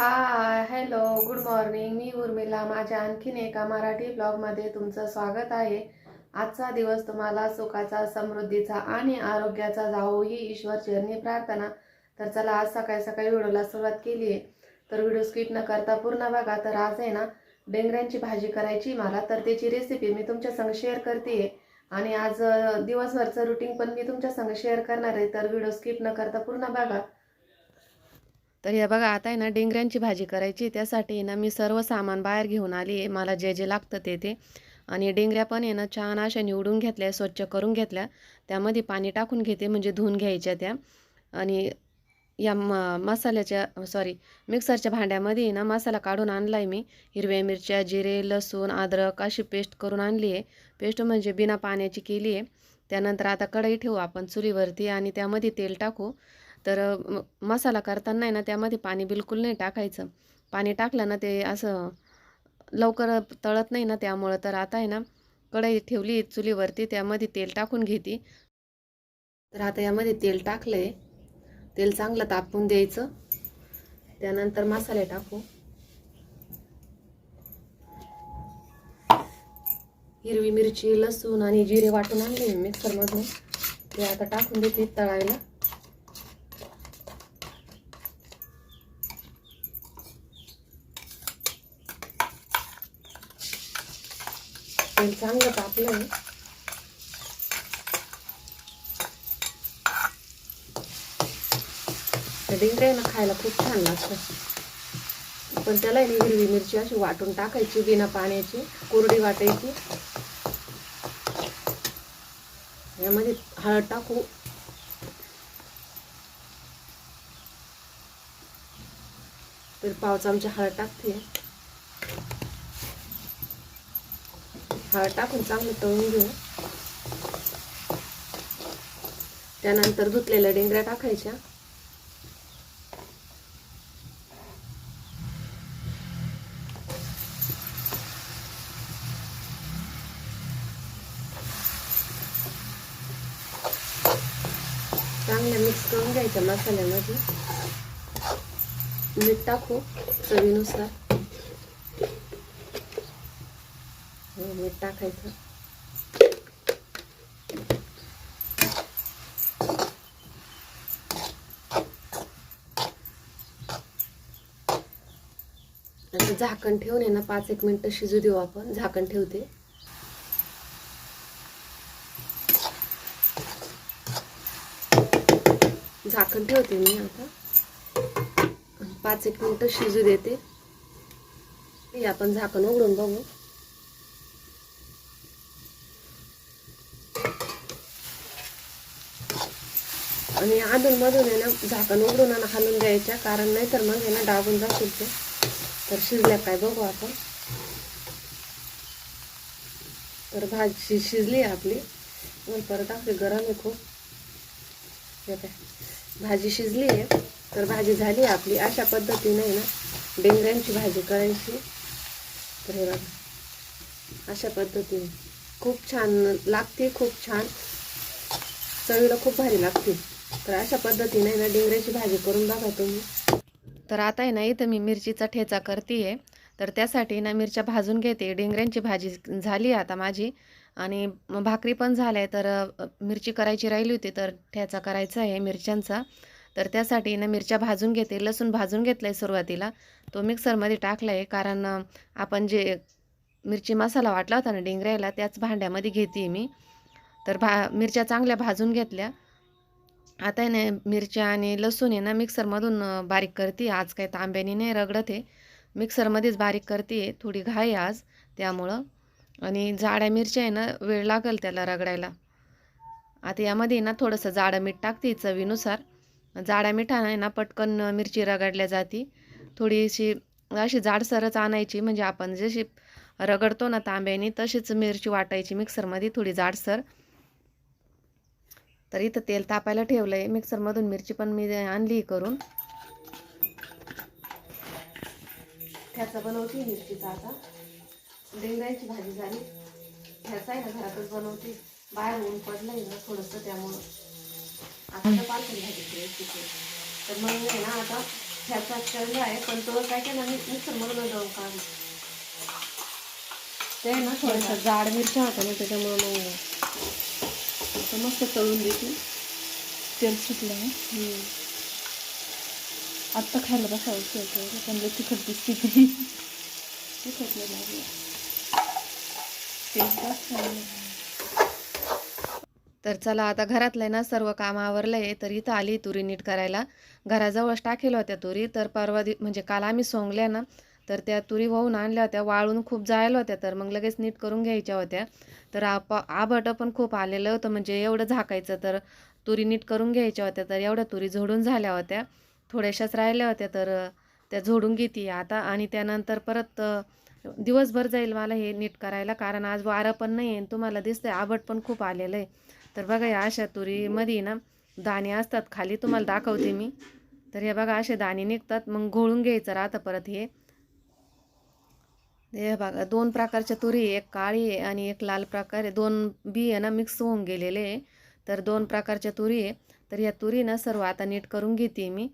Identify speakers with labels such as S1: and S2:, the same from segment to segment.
S1: हाय hello good morning मी उर्मिला. माझ्या आणखीन एका मराठी ब्लॉगमध्ये तुमचं स्वागत आहे. आजचा दिवस तुम्हाला सुखाचा समृद्धीचा आणि आरोग्याचा जावो ही ईश्वर चरणी प्रार्थना. तर चला आज सकाळी सकाळी व्हिडिओला सुरुवात केली आहे. तर व्हिडिओ स्किप न करता पूर्ण बघा. तर आज आहे ना डेंगऱ्यांची भाजी करायची मला. तर त्याची रेसिपी मी तुमच्या संग शेअर करते आणि आज दिवसभरचं रुटीन पण मी तुमच्या संग शेअर करणार आहे. तर व्हिडिओ स्किप न करता पूर्ण बघा. तर हे बघा आता आहे ना डेंगऱ्यांची भाजी करायची. त्यासाठी ना मी सर्व सामान बाहेर घेऊन आली आहे. मला जे जे लागतं ते ते. आणि डेंगऱ्या पण आहे ना छान अशा निवडून घेतल्या स्वच्छ करून घेतल्या. त्यामध्ये पाणी टाकून घेते म्हणजे धुवून घ्यायच्या त्या. आणि या म मसाल्याच्या सॉरी मिक्सरच्या भांड्यामध्ये ना मसाला काढून आणला आहे मी. हिरव्या मिरच्या जिरे लसूण अद्रक अशी पेस्ट करून आणली आहे. पेस्ट म्हणजे बिना पाण्याची केली आहे. त्यानंतर आता कढई ठेवू आपण चुलीवरती आणि त्यामध्ये तेल टाकू. तर मसाला करताना आहे ना त्यामध्ये पाणी बिलकुल नाही टाकायचं. पाणी टाकलं ना ते असं लवकर तळत नाही ना त्यामुळं. तर आता आहे ना कढई ठेवली चुलीवरती त्यामध्ये तेल टाकून घेते. तर आता यामध्ये तेल टाकलं आहे तेल चांगलं तापवून द्यायचं. त्यानंतर मसाले टाकू. हिरवी मिरची लसूण आणि जिरे वाटून आणले मिक्सरमधून. ते आता टाकून देते तळायला. तेल चांगलं तापलं आहे डिंगरे ना खायला खूप छान लागतं. पण त्याला हिरवी मिरची अशी वाटून टाकायची बिना पाण्याची कोरडी वाटायची. यामध्ये हळद टाकू. तर पाव चमचा हळद टाकते. हळद टाकून चांगलं तळून घेऊ. त्यानंतर धुतलेल्या डेंगऱ्या टाकायच्या. चांगल्या मिक्स करून घ्यायच्या मसाल्यामध्ये. मीठ टाकू चवीनुसार. मीठ टाकायचं. आता झाकण ठेवून आहे ना पाच एक मिनटं शिजू देऊ आपण. झाकण ठेवते. झाकण ठेवते मी आता. पाच एक मिनटं शिजू देते. हे आपण झाकण उघडून बघू. आणि अधूनमधून आहे ना झाकण उघडून आणि हलून द्यायच्या. कारण नाही तर मग आहे ना डाबून जातील ते. तर शिजल्या काय बघू आपण. तर भाजी शिजली आहे आपली. मग परत आपली गरम आहे खूप. हे काय भाजी शिजली आहे. तर भाजी झाली आहे आपली. अशा पद्धतीने आहे ना डेंगऱ्यांची भाजी करायची. तर हे बघा. अशा पद्धतीने. खूप छान लागते खूप छान. चवीला खूप भारी लागते. तर अशा पद्धतीने ना डिंगऱ्याची भाजी करून बघा तुम्ही. तर आता आहे ना इथं मी मिरचीचा ठेचा करते आहे तर त्यासाठी ना मिरच्या भाजून घेते. डिंगऱ्यांची भाजी झाली आता माझी. आणि भाकरी पण झाल्या तर मिरची करायची राहिली होती तर ठेचा करायचा आहे मिरच्यांचा. तर त्यासाठी ना मिरच्या भाजून घेते. लसूण भाजून घेतला आहे सुरुवातीला. तो मिक्सरमध्ये टाकला आहे कारण आपण जे मिरची मसाला वाटला होता ना डिंगऱ्याला त्याच भांड्यामध्ये घेते मी. तर भा मिरच्या चांगल्या भाजून घेतल्या. आता आहे ना मिरच्या आणि लसूण आहे ना मिक्सरमधून बारीक करते. आज काही तांब्याने नाही रगडत आहे. मिक्सरमध्येच बारीक करते. थोडी घाई आज त्यामुळं. आणि जाड्या मिरच्या आहे ना वेळ लागेल त्याला रगडायला. आता यामध्ये ना थोडंसं जाडं मीठ टाकते चवीनुसार. जाड्या मिठानं आहे ना पटकन मिरची रगडल्या जाते. थोडीशी अशी जाडसरच आणायची. म्हणजे आपण जशी रगडतो ना तांब्याने तशीच मिरची वाटायची मिक्सरमध्ये थोडी जाडसर तर इथं तेल तापायला ठेवलं आहे मिक्सरमधून मिरची पण मी आणली करून. ह्याचं बनवते मिरचीचा आता. डेंगायची भाजी झाली. ह्याचा आहे ना घरातच बनवते. बाहेर ऊन पडलं आहे ना थोडंसं त्यामुळं. आता तर पालखी भाजी रेसिपी तर मग आहे ना आता ह्याचा केलेला आहे पण तो काय केला मी मिक्सर जाऊ जाऊन ते ना थोडंसं जाड मिरच्या होत्या ना त्याच्यामुळं मग आता मस्त तळून देते
S2: तेल सुटलं
S1: हम्म.
S2: आत्ता खायला बसावं होतं. पण तिखट दिसते ती
S1: तिखट नाही लागलं. तर चला आता घरातलं आहे ना सर्व काम आवरलं. आहे तर इथं आली तुरी नीट करायला. घराजवळच टाकेल होत्या तुरी. तर परवा दि म्हणजे काल आम्ही सोंगल्या ना तर त्या तुरी वाहून आणल्या होत्या वाळून खूप जायला होत्या तर मग लगेच नीट करून घ्यायच्या होत्या. तर आप आबट पण खूप आलेलं होतं म्हणजे एवढं झाकायचं तर तुरी नीट करून घ्यायच्या होत्या तर एवढ्या तुरी झोडून झाल्या होत्या. थोड्याशाच राहिल्या होत्या तर त्या झोडून घेते आता. आणि त्यानंतर परत दिवसभर जाईल मला हे नीट करायला कारण आज वारं पण नाही आहे तुम्हाला दिसतंय आबट पण खूप आलेलं आहे. तर बघा या अशा तुरीमध्ये ना दाणे असतात खाली तुम्हाला दाखवते मी. तर हे बघा असे दाणे निघतात मग घोळून घ्यायचं राहतं परत हे. हे बघा दोन प्रकारच्या तुरी एक काळी आहे आणि एक लाल प्रकार. आहे दोन बी आहे ना मिक्स होऊन गेलेले आहे. तर दोन प्रकारच्या तुरी आहे. तर या तुरी ना सर्व आता नीट करून घेते मी.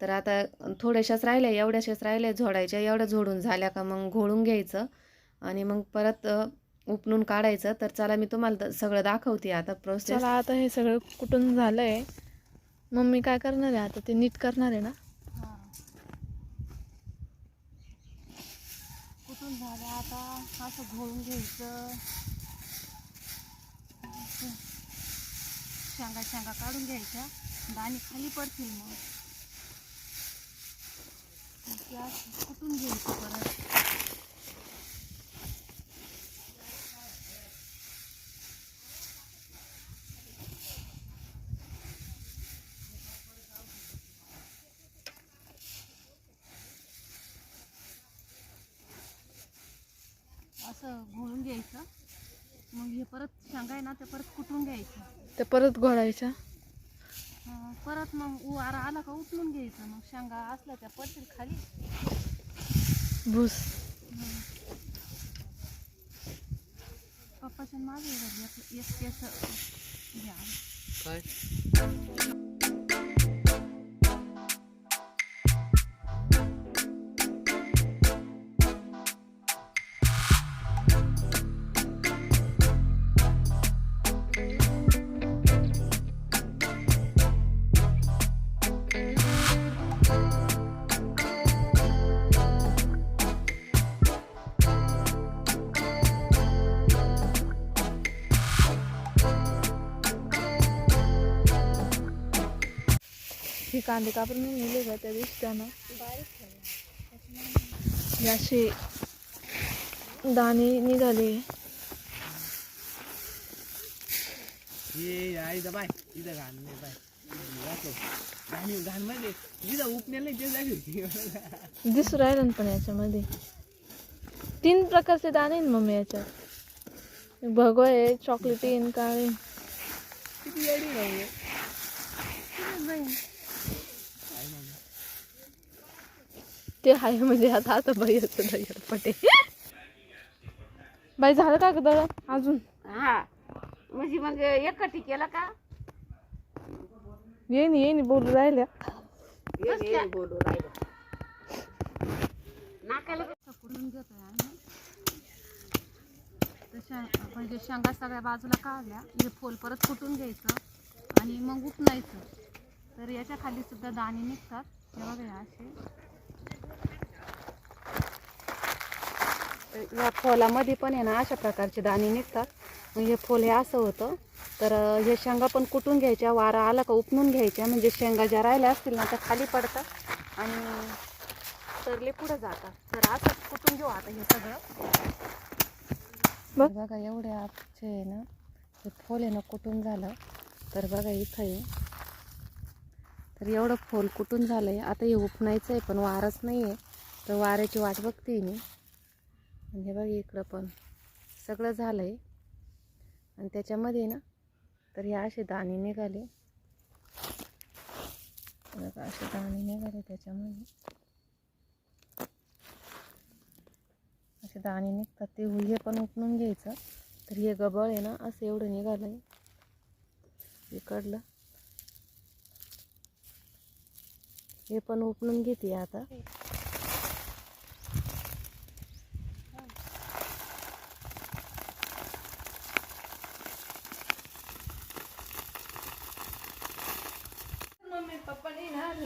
S1: तर आता थोड्याशाच राहिल्या एवढ्याशाच राहिल्या झोडायच्या. एवढ्या झोडून झाल्या का मग घोळून घ्यायचं. आणि मग परत उपणून काढायचं. तर चला मी तुम्हाला सगळं दाखवते आता प्रोसेस
S2: आता हे सगळं कुठून झालं आहे मग मी काय करणार आहे आता? ते नीट करणार आहे ना?
S1: पण झालं. आता असं घोळून घ्यायचं. शेंगा शेंगा काढून घ्यायच्या. दाणे खाली पडतील मग. गॅस कुठून घ्यायचं परत. असं घोळून घ्यायचं. मग हे परत शेंगा आहे ना ते परत कुटून घ्यायचं.
S2: ते परत घोळायच्या
S1: अं, परत मग वारा आला का उचलून घ्यायचं. मग शेंगा असल्या त्या पडतील खाली.
S2: भूस
S1: पप्पाच्या मागे एक एक केस घ्या.
S2: ही कांदे कापून नेले का त्या दिवशी त्यानं. असे दाणे निघाले.
S3: म्हणजे
S2: दिसू राहिलं ना पण याच्यामध्ये. तीन प्रकारचे दाणे ना मम्मी याच्यात. भगवा आहे चॉकलेटी आणि काळे
S3: किती
S2: ते आहे म्हणजे आता आता बाईचं दगड पटे. बाई झालं का ग दळण अजून?
S1: हा. म्हणजे मग एकटी केलं का?
S2: येईन येईन बोलू राहिल्या.
S1: बोलू राहिलं नाकाला कुठून घेतोय आम्ही. तशा म्हणजे शेंगा सगळ्या बाजूला काढल्या. हे फोल परत कुटून घ्यायचं? आणि मग उपणायचं तर याच्या खाली सुद्धा दाणे निघतात. हे बघा हे असे. या फोलामध्ये पण आहे ना अशा प्रकारचे दाणे निघतात. हे फोल हे असं होतं. तर हे शेंगा पण कुटून घ्यायच्या वारा आला का उपणून घ्यायच्या. म्हणजे शेंगा ज्या राहिल्या असतील ना त्या खाली पडतात आणि तरले पुढे जातात. तर असं कुटून घेऊ आता हे सगळं.
S2: बघ.
S1: एवढे आजचे आहे ना हे फोल आहे ना कुटून झालं. तर बघा इथं आहे. तर एवढं फोल कुटून झालं आहे आता हे उपणायचं आहे पण वारच नाही आहे तर वाऱ्याची वाट बघते मी. आणि हे बघ इकडं पण. सगळं झालं आहे आणि त्याच्यामध्ये ना तर हे असे दाणे निघाले. बघा असे दाणे निघाले त्याच्यामध्ये. असे दाणे निघतात ते हे पण उकळून घ्यायचं. तर हे गबळ आहे ना असं एवढं निघालं आहे इकडलं हे पण उपणून घेते आता.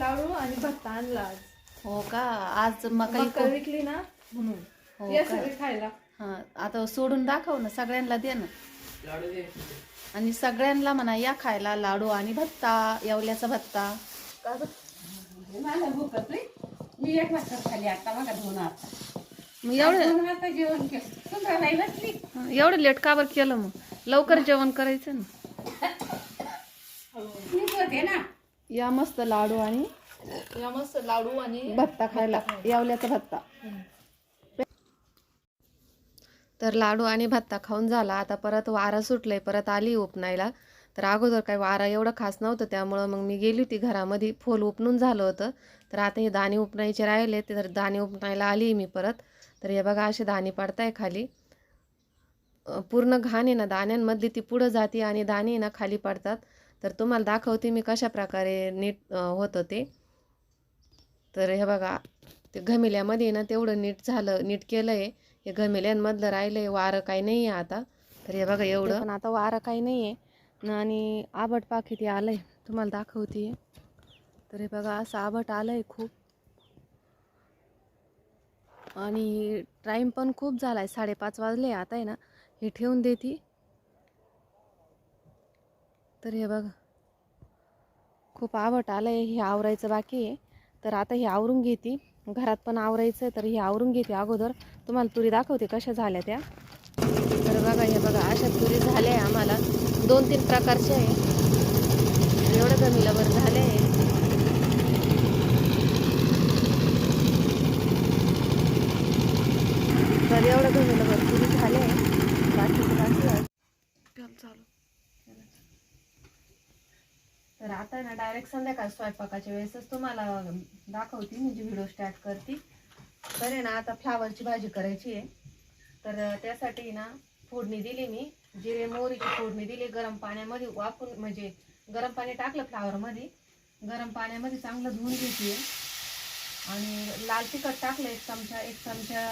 S2: लाडू आणि भत्ता आणला आज.
S1: हो का? आज मका
S2: मका विकली ना म्हणून.
S1: हो
S2: या
S1: का?
S2: सगळे खायला.
S1: हा आता सोडून दाखव ना सगळ्यांना दे ना.
S3: लाडू दे.
S1: आणि सगळ्यांना म्हणा या खायला लाडू आणि भत्ता येवल्याचा भत्ता.
S4: मला मी एक वाजता खाली आता बघा दोन आता
S1: मग एवढं
S4: दोन वाजता जेवण केलं. सुंदर नाही. बसली
S1: एवढं लेट का बरं केलं मग? लवकर जेवण करायचं ना. या मस्त लाडू आणि
S2: या मस्त लाडू आणि
S1: भत्ता खायला येवल्याचा भत्ता. तर लाडू आणि भत्ता खाऊन झाला. आता परत वारा सुटलंय परत आली उपनायला. तर अगोदर काही वारा एवढं खास नव्हतं त्यामुळं मग मी गेली होती घरामध्ये. फोल उपणून झालं होतं. तर आता हे दाणे उपणायचे राहिले ते तर दाणे उपणायला आली मी परत. तर हे बघा असे दाणे पडताय खाली. पूर्ण घाण आहे ना दाण्यांमधली ती पुढं जाते आणि दाणे ना खाली पडतात. तर तुम्हाला दाखवते मी कशा प्रकारे नीट होतं ते. तर हे बघा ते घमिल्यामध्ये ना तेवढं नीट झालं नीट केलं आहे हे घमिल्यांमधलं राहिलं आहे वारं काही नाही आहे आता. तर हे बघा एवढं. पण आता वारं काही नाही आहे आणि आबट पाक किती आलं आहे तुम्हाला दाखवते. तर हे बघा असं आबट आलं आहे खूप. आणि टाईम पण खूप झाला आहे साडेपाच वाजले आता आहे ना. हे ठेवून देते. तर हे बघा. खूप आवट आलं आहे हे आवरायचं बाकी आहे. तर आता हे आवरून घेते. घरात पण आवरायचं आहे तर हे आवरून घेते अगोदर. तुम्हाला तुरी दाखवते कशा झाल्या त्या. तर बघा हे बघा अशा तुरी झाल्या आहे आम्हाला. दोन तीन प्रकारच्या आहे. एवढं जमिलावर झालं आहे तर एवढं जमिलावर तुरी झाले आहे बाकी बाकी चालू. तर आता ना डायरेक्ट संध्याकाळ स्वयंपाकाच्या वेळेसच तुम्हाला दाखवते म्हणजे व्हिडिओ स्टार्ट करते. तर आहे ना आता फ्लावरची भाजी करायची आहे. तर त्यासाठी ना फोडणी दिली मी. जिरे मोहरीची फोडणी दिली गरम पाण्यामध्ये वाफून म्हणजे गरम पाणी टाकलं फ्लावरमध्ये गरम पाण्यामध्ये चांगलं धुवून घेते आणि लाल तिखट टाकलं एक चमचा एक चमचा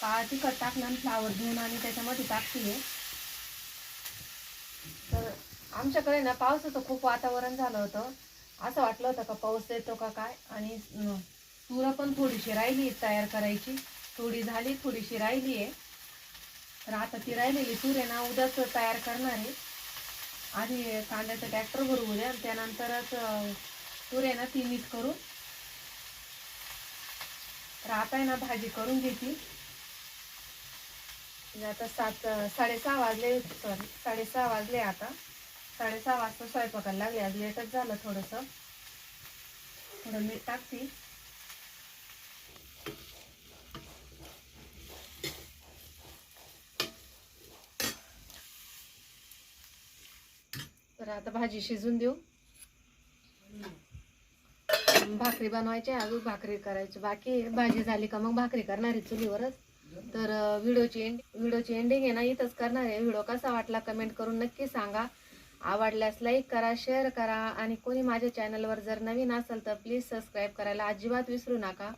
S1: काळा तिखट टाकलं आणि फ्लावर धुवून आणि त्याच्यामध्ये टाकते आमच्याकडे ना पावसाचं खूप वातावरण झालं होतं. असं वाटलं होतं का पाऊस येतो का काय? आणि तुरं पण थोडीशी राहिली तयार करायची. थोडी झाली थोडीशी राहिली आहे. तर आता ती राहिलेली तूर आहे ना उद्याच तयार करणार आहे. आधी कांद्याचं ट्रॅक्टर भरू उद्या. त्यानंतरच तूर आहे ना ती नीट करू तर आता आहे ना भाजी करून घेते. म्हणजे आता सात साडेसहा वाजले सॉरी साडेसहा वाजले आता. साडेसहा वाजता स्वयंपाकाला लागले. आज लेटच झालं थोडंसं. थोडं मीठ टाकते. तर आता भाजी शिजून देऊ. भाकरी बनवायची अजून भाकरी करायची बाकी भाजी झाली का मग भाकरी करणार आहे चुलीवरच. तर व्हिडिओची एंड व्हिडिओची एंडिंग आहे ना इथंच करणार आहे. व्हिडिओ कसा वाटला कमेंट करून नक्की सांगा. आवडल्यास लाईक करा शेअर करा आणि कोणी माझ्या चॅनलवर जर नवीन असेल तर प्लीज सबस्क्राईब करायला अजिबात विसरू नका.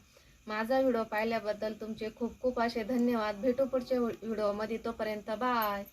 S1: माझा व्हिडिओ पाहिल्याबद्दल तुमचे खूप खूप असे धन्यवाद. भेटू पुढच्या व्हिडिओमध्ये तोपर्यंत बाय